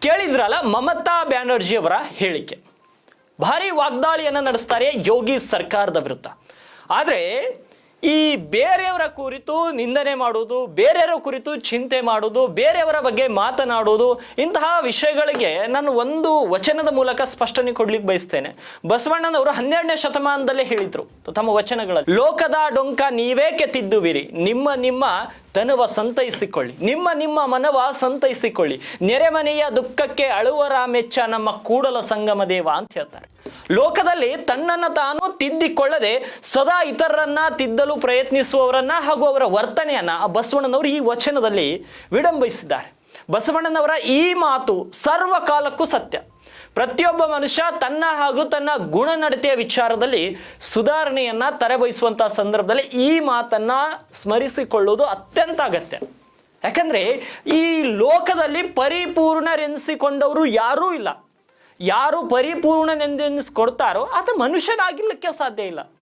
ಕೇಳಿದ್ರಲ್ಲ ಮಮತಾ ಬ್ಯಾನರ್ಜಿ ಅವರ ಹೇಳಿಕೆ. ಭಾರಿ ವಾಗ್ದಾಳಿಯನ್ನು ನಡೆಸ್ತಾರೆ ಯೋಗಿ ಸರ್ಕಾರದ ವಿರುದ್ಧ. ಆದರೆ ಈ ಬೇರೆಯವರ ಕುರಿತು ನಿಂದನೆ ಮಾಡುವುದು, ಬೇರೆಯವರ ಕುರಿತು ಚಿಂತೆ ಮಾಡುವುದು, ಬೇರೆಯವರ ಬಗ್ಗೆ ಮಾತನಾಡುವುದು, ಇಂತಹ ವಿಷಯಗಳಿಗೆ ನಾನು ಒಂದು ವಚನದ ಮೂಲಕ ಸ್ಪಷ್ಟನೆ ಕೊಡ್ಲಿಕ್ಕೆ ಬಯಸ್ತೇನೆ. ಬಸವಣ್ಣನವರು ಹನ್ನೆರಡನೇ ಶತಮಾನದಲ್ಲೇ ಹೇಳಿದ್ರು. ತಮ್ಮ ವಚನಗಳಲ್ಲಿ, ಲೋಕದ ಡೊಂಕ ನೀವೇಕೆ ತಿದ್ದುವಿರಿ ನಿಮ್ಮ ನಿಮ್ಮ ತನುವ ಸಂತೈಸಿಕೊಳ್ಳಿ. ನಿಮ್ಮ ನಿಮ್ಮ ಮನವ ಸಂತೈಸಿಕೊಳ್ಳಿ. ನೆರೆಮನೆಯ ದುಃಖಕ್ಕೆ ಅಳುವರ ಮೆಚ್ಚ ನಮ್ಮ ಕೂಡಲ ಸಂಗಮ ದೇವ ಅಂತ ಹೇಳ್ತಾರೆ. ಲೋಕದಲ್ಲಿ ತನ್ನನ್ನು ತಾನು ತಿದ್ದಿಕೊಳ್ಳದೆ ಸದಾ ಇತರರನ್ನ ತಿದ್ದಲು ಪ್ರಯತ್ನಿಸುವವರನ್ನ ಹಾಗೂ ಅವರ ವರ್ತನೆಯನ್ನ ಆ ಬಸವಣ್ಣನವರು ಈ ವಚನದಲ್ಲಿ ವಿಡಂಬಿಸಿದ್ದಾರೆ. ಬಸವಣ್ಣನವರ ಈ ಮಾತು ಸರ್ವಕಾಲಕ್ಕೂ ಸತ್ಯ. ಪ್ರತಿಯೊಬ್ಬ ಮನುಷ್ಯ ತನ್ನ ಹಾಗೂ ತನ್ನ ಗುಣನಡತೆಯ ವಿಚಾರದಲ್ಲಿ ಸುಧಾರಣೆಯನ್ನ ತರಬಯಸುವಂತಹ ಸಂದರ್ಭದಲ್ಲಿ ಈ ಮಾತನ್ನ ಸ್ಮರಿಸಿಕೊಳ್ಳುವುದು ಅತ್ಯಂತ ಅಗತ್ಯ. ಯಾಕಂದ್ರೆ ಈ ಲೋಕದಲ್ಲಿ ಪರಿಪೂರ್ಣರೆನಿಸಿಕೊಂಡವರು ಯಾರೂ ಇಲ್ಲ. ಯಾರು ಪರಿಪೂರ್ಣನೆಂದೆನಿಸ್ಕೊಡ್ತಾರೋ ಆತ ಮನುಷ್ಯನಾಗಿರ್ಲಿಕ್ಕೆ ಸಾಧ್ಯ ಇಲ್ಲ.